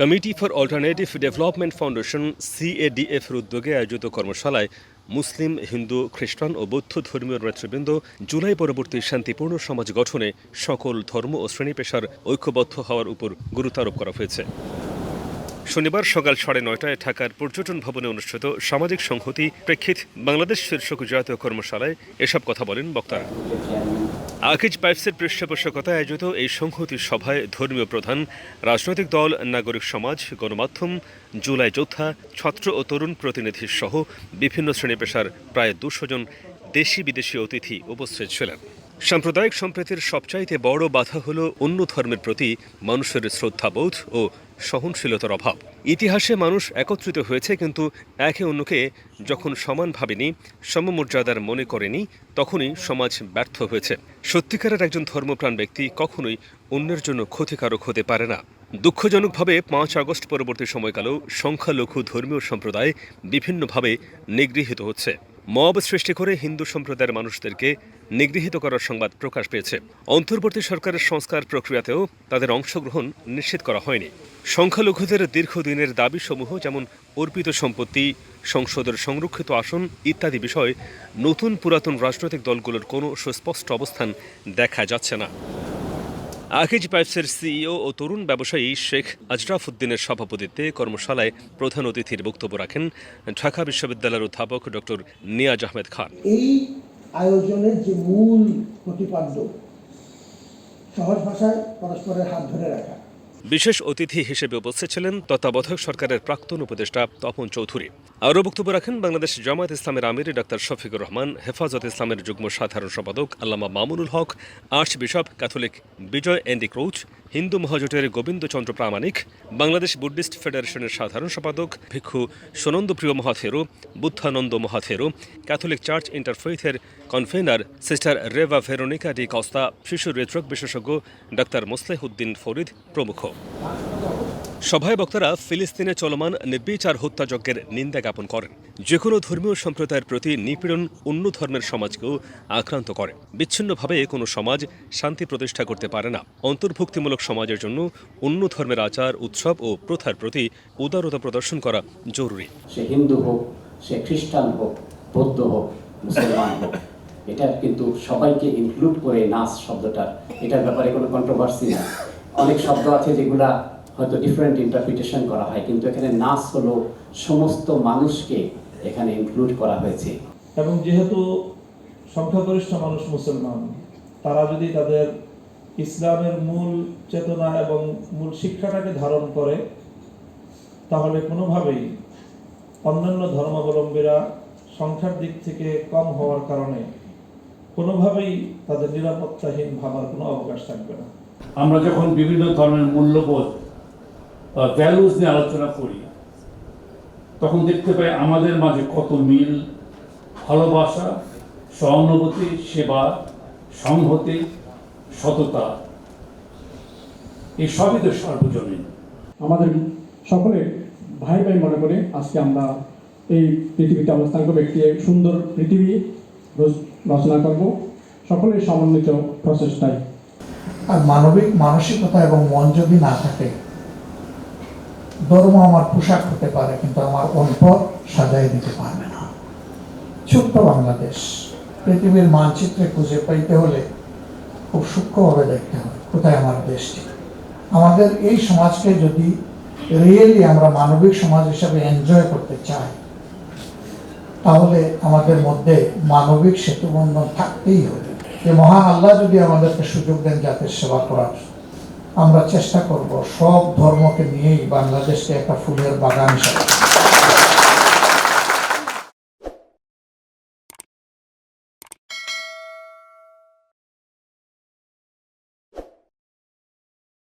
Committee for alternative development foundation CADF উদ্যোগে আয়োজিত কর্মশালায় মুসলিম, হিন্দু, খ্রিস্টান ও বৌদ্ধ ধর্মীয় নেতৃবৃন্দ জুলাই পরবর্তী শান্তিপূর্ণ সমাজ গঠনে সকল ধর্ম ও শ্রেণি পেশার ঐক্যবদ্ধ হওয়ার উপর গুরুত্ব আরোপ করা হয়েছে। শনিবার সকাল সাড়ে নয়টায় ঢাকার পর্যটন ভবনে অনুষ্ঠিত সামাজিক সংহতি প্রেক্ষিত বাংলাদেশ শীর্ষক জাতীয় কর্মশালায় এসব কথা বলেন বক্তারা। আকিজ পাইপসের পৃষ্ঠপোষকতায় আয়োজিত এই সংহতি সভায় ধর্মীয় প্রধান, রাজনৈতিক দল, নাগরিক সমাজ, গণমাধ্যম, জুলাই যোদ্ধা, ছাত্র ও তরুণ প্রতিনিধি সহ বিভিন্ন শ্রেণি পেশার প্রায় দুশো জন দেশি বিদেশি অতিথি উপস্থিত ছিলেন। সাম্প্রদায়িক সম্প্রীতির সবচাইতে বড় বাধা হল অন্য ধর্মের প্রতি মানুষের শ্রদ্ধাবোধ ও সহনশীলতার অভাব। ইতিহাসে মানুষ একত্রিত হয়েছে কিন্তু একে অন্যকে যখন সমান ভাবেনি, সমমর্যাদার মনে করেনি, তখনই সমাজ ব্যর্থ হয়েছে। সত্যিকারের একজন ধর্মপ্রাণ ব্যক্তি কখনোই অন্যের জন্য ক্ষতিকারক হতে পারে না। দুঃখজনকভাবে পাঁচ আগস্ট পরবর্তী সময়কালেও সংখ্যালঘু ধর্মীয় সম্প্রদায় বিভিন্নভাবে নিগৃহীত হচ্ছে। মব সৃষ্টি করে হিন্দু সম্প্রদায়ের মানুষদেরকে নিগৃহীত করার সংবাদ প্রকাশ পেয়েছে। অন্তর্বর্তী সরকারের সংস্কার প্রক্রিয়াতেও তাদের অংশগ্রহণ নিশ্চিত করা হয়নি। সংখ্যালঘুদের দীর্ঘদিনের দাবিসমূহ, যেমন অর্পিত সম্পত্তি, সংসদের সংরক্ষিত আসন ইত্যাদি বিষয়ে নতুন পুরাতন রাজনৈতিক দলগুলোর কোনো সুস্পষ্ট অবস্থান দেখা যাচ্ছে না। আকিজ পাইপসের সিইও ও তরুণ ব্যবসায়ী শেখ আজরাফ উদ্দিনের সভাপতিত্বে কর্মশালায় প্রধান অতিথির বক্তব্য রাখেন ঢাকা বিশ্ববিদ্যালয়ের অধ্যাপক ডক্টর নিয়াজ আহমেদ খান। এই আয়োজনের যে মূল প্রতিপাদ্য, সহজ ভাষায় পরস্পরের হাত ধরে রাখা বিশেষ অতিথি হিসেবে উপস্থিত ছিলেন তত্ত্বাবধায়ক সরকারের প্রাক্তন উপদেষ্টা তপন চৌধুরী। আরও বক্তব্য রাখেন বাংলাদেশ জামায়াত ইসলামের আমির ডাক্তার শফিকুর রহমান, হেফাজত ইসলামের যুগ্ম সাধারণ সম্পাদক আল্লামা Mamunul Haque archbishop Catholic Bijoy এন্ডি ক্রৌচ হিন্দু মহাজোটের গোবিন্দচন্দ্র প্রামাণিক, বাংলাদেশ বুদ্ধিস্ট ফেডারেশনের সাধারণ সম্পাদক ভিক্ষু সোনন্দপ্রিয় মহাথেরু, Buddhananda মহাথেরু, Catholic church ইন্টারফেইথের convener sister Reba Veronica D'Costa, শিশু হৃদরোগ বিশেষজ্ঞ ডাক্তার মোসলেহ উদ্দিন ফরিদ প্রমুখ। সভায় বক্তারা ফিলিস্তিনে চলমান নির্বিচার হত্যাযজ্ঞের নিন্দা জ্ঞাপন করেন। যে কোনো ধর্মীয় সম্প্রদায়ের প্রতি নিপীড়ন অন্য ধর্মের সমাজকেও আক্রান্ত করে। বিচ্ছিন্নভাবে কোনো সমাজ শান্তি প্রতিষ্ঠা করতে পারে না। অন্তর্ভুক্তিমূলক সমাজের জন্য অন্য ধর্মের আচার, উৎসব ও প্রথার প্রতি উদারতা প্রদর্শন করা জরুরি। সে হিন্দু হোক, সে খ্রিস্টান হোক, বৌদ্ধ হোক, মুসলমান হোক, এটা কিন্তু সবাইকে ইনক্লুড করে নাচ শব্দটার এটার ব্যাপারে কোনো কন্ট্রোভার্সি না অনেক শব্দ আছে যেগুলা হয়তো ডিফারেন্ট ইন্টারপ্রিটেশন করা হয় কিন্তু এখানে নাচ হলো সমস্ত মানুষকে এখানে ইনক্লুড করা হয়েছে। এবং যেহেতু সংখ্যাগরিষ্ঠ মানুষ মুসলমান তারা যদি তাদের ইসলামের মূল চেতনা এবং মূল শিক্ষাটাকে ধারণ করে তাহলে কোনোভাবেই অন্যান্য ধর্মাবলম্বীরা সংখ্যার দিক থেকে কম হওয়ার কারণে কোনোভাবেই তাদের নিরাপত্তাহীন ভাবার কোনো অবকাশ থাকবে না। আমরা যখন বিভিন্ন ধরনের মূল্যবোধ ভ্যালুজ নিয়ে আলোচনা করি তখন দেখতে পাই আমাদের মাঝে কত মিল ভালোবাসা সহানুভূতি সেবা সংহতি সততা এই সবই তো সার্বজনীন। আমাদের সকলে ভাই ভাই মনে করে আজকে আমরা এই পৃথিবীতে অবস্থান করব একটি সুন্দর পৃথিবী রচ- রচনা করব। সকলের সমন্বিত প্রচেষ্টায়। আর মানবিক মানসিকতা এবং মন যদি না থাকে ধর্ম আমার পোশাক হতে পারে, কিন্তু আমার অন্তর সাজাই দিতে পারবে না। ছোট্ট বাংলাদেশ, পৃথিবীর মানচিত্রে খুঁজে পাইতে হলে খুব সূক্ষ্মভাবে দেখতে হবে কোথায় আমার দেশটি? আমাদের এই সমাজকে যদি রিয়েলি আমরা মানবিক সমাজ হিসাবে এনজয় করতে চাই, তাহলে আমাদের মধ্যে মানবিক সেতুবন্ধন থাকতেই হবে। যে মহান আল্লাহ যদি আমাদেরকে সুযোগ দেন জাতির সেবা করার। আমরা চেষ্টা করব সব ধর্মকে নিয়েই বাংলাদেশকে একটা ফুলের বাগান হিসাবে।